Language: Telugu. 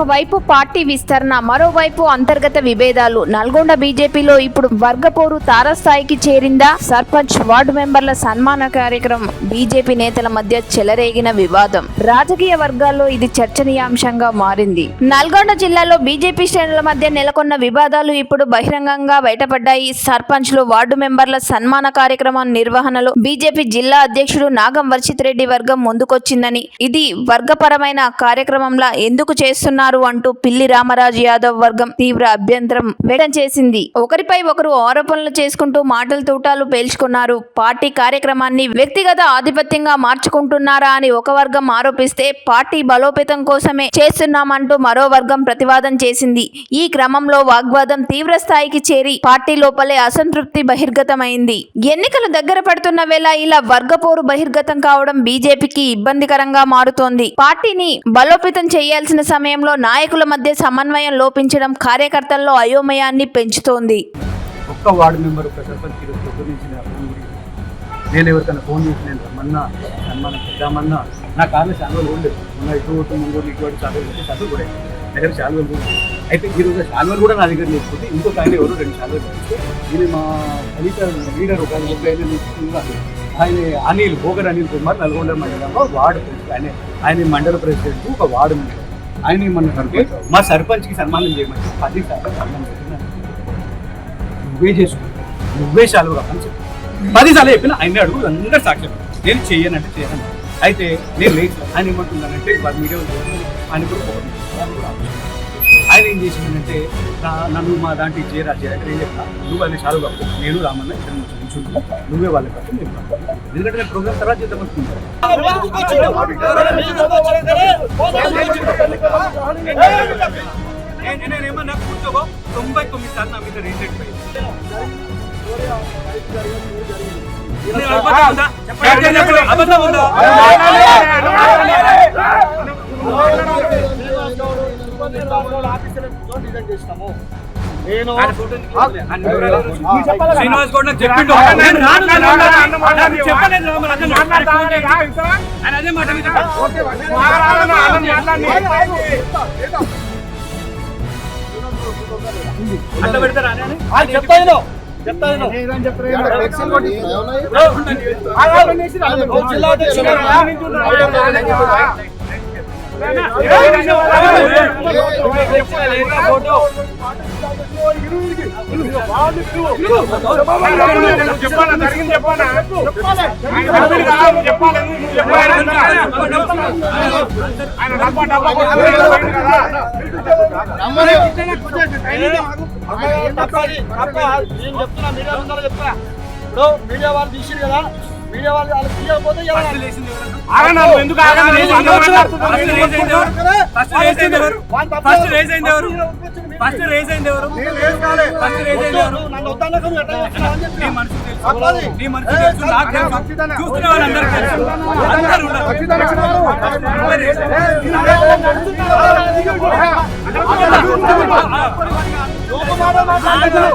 ఒకవైపు పార్టీ విస్తరణ మరోవైపు అంతర్గత విభేదాలు. నల్గొండ బీజేపీలో ఇప్పుడు వర్గపోరు తారస్థాయికి చేరిందా? సర్పంచ్ వార్డు మెంబర్ల సన్మాన కార్యక్రమం బీజేపీ నేతల మధ్య చెలరేగిన వివాదం. రాజకీయ వర్గాల్లో ఇది చర్చనీయాంశంగా మారింది. నల్గొండ జిల్లాలో బీజేపీ శ్రేణుల మధ్య నెలకొన్న వివాదాలు ఇప్పుడు బహిరంగంగా బయటపడ్డాయి. సర్పంచ్లు వార్డు మెంబర్ల సన్మాన కార్యక్రమం నిర్వహణలో బీజేపీ జిల్లా అధ్యక్షుడు నాగం వర్షిత్ రెడ్డి వర్గం ముందుకొచ్చిందని. ఇది వర్గపరమైన కార్యక్రమంలా ఎందుకు చేస్తున్నారు? అంటూ పిల్లి రామరాజు యాదవ్ వర్గం తీవ్ర అభ్యంతరం వ్యక్తం చేసింది. ఒకరిపై ఒకరు ఆరోపణలు చేసుకుంటూ మాటల తూటాలు పేల్చుకున్నారు. పార్టీ కార్యక్రమాన్ని వ్యక్తిగత ఆధిపత్యంగా మార్చుకుంటున్నారా అని ఒక వర్గం ఆరోపిస్తే పార్టీ బలోపేతం కోసమే చేస్తున్నామంటూ మరో వర్గం ప్రతివాదం చేసింది. ఈ క్రమంలో వాగ్వాదం తీవ్ర స్థాయికి చేరి పార్టీ లోపలే అసంతృప్తి బహిర్గతమైంది. ఎన్నికలు దగ్గర పడుతున్న వేళ ఇలా వర్గపోరు బహిర్గతం కావడం బీజేపీకి ఇబ్బందికరంగా మారుతోంది. పార్టీని బలోపేతం చేయాల్సిన సమయంలో నాయకుల మధ్య సమన్వయం లోపించడం కార్యకర్తల్లో అయోమయాన్ని పెంచుతోంది. ఒక్క వార్డు మెంబర్ ఒక సర్పంచ్ నేను ఎవరికైనా ఫోన్ చేసి నేను రమ్మన్నా సన్మానం పెద్దామన్నా నా కార్లో శాలువలు కూడా మొన్న ఇటు ఒకటి ముందు ఇటువంటి శాలువలు పెట్టి చదువు కూడా దగ్గర శాలువలు కూడా లేవు. అయితే ఈరోజు శాలువలు కూడా నా దగ్గర లేకపోతే ఇంకొక ఆయన ఎవరు రెండు శాలువలు పెడితే ఇది మా ఫలిత లీడర్ ఒక ముప్పై ఆయన అనిల్ భోగర్ అనిల్ కుమార్ నల్గొండ మండలంలో వార్డు ప్రెసిడెంట్ ఆయన ఆయన మండల ప్రెసిడెంట్ ఒక వార్డు మెంబర్. ఆయన ఏమన్నారంటే మా సర్పంచ్కి సన్మానం చేయమని పది సార్లు సన్మానం చేస్తున్నాను నువ్వే చేసుకో. నువ్వే చాలు అని చెప్పి. పది సార్లు చెప్పిన ఆయన అడుగు అందరు సాక్ష్యం. నేను చెయ్యనంటే చేయను అయితే నేను లేదు ఆయన ఏమంటున్నానంటే మీడియా ఆయన కూడా ఏం చేసిందంటే నన్ను మా దాంట్లో చేయరా చేయాలంటే నేను చెప్తా. నువ్వు వాళ్ళని చాలు కప్పు నేను రామన్న ఇక్కడ నుంచి. నువ్వే కప్పు నేను కప్పు. ఎందుకంటే నేను ప్రోగ్రామ్ తర్వాత చేద్దాం అనుకుంటాను నేనేమన్నా కూర్చోగో తొంభై తొమ్మిది సార్లు నా మీద రేట్ పెట్టిపోయింది అబద్ధం ఉందా? నేను. శ్రీనివాస్ గౌడ్ నాకు చెప్పిండు అదే మాట మీద అట్లా పెడతారా అని? చెప్తాను చెప్తాను జిల్లా అధ్యక్షుడు చెప్తున్నా మీడియా చెప్తున్నా ఇప్పుడు మీడియా వాళ్ళు తీసిరు కదా మీడియా వాళ్ళు ఫస్ట్? ఎందుకు రేజ్ అయింది ఎవరు? రేజ్ అయింది ఎవరు? రేజ్ అయింది ఎవరు? నీ. మనసు తెలుసు. నీ మనసు తెలుసు, నాకు తెలుసు. చూస్తున్న తెలుసు. అందరూ.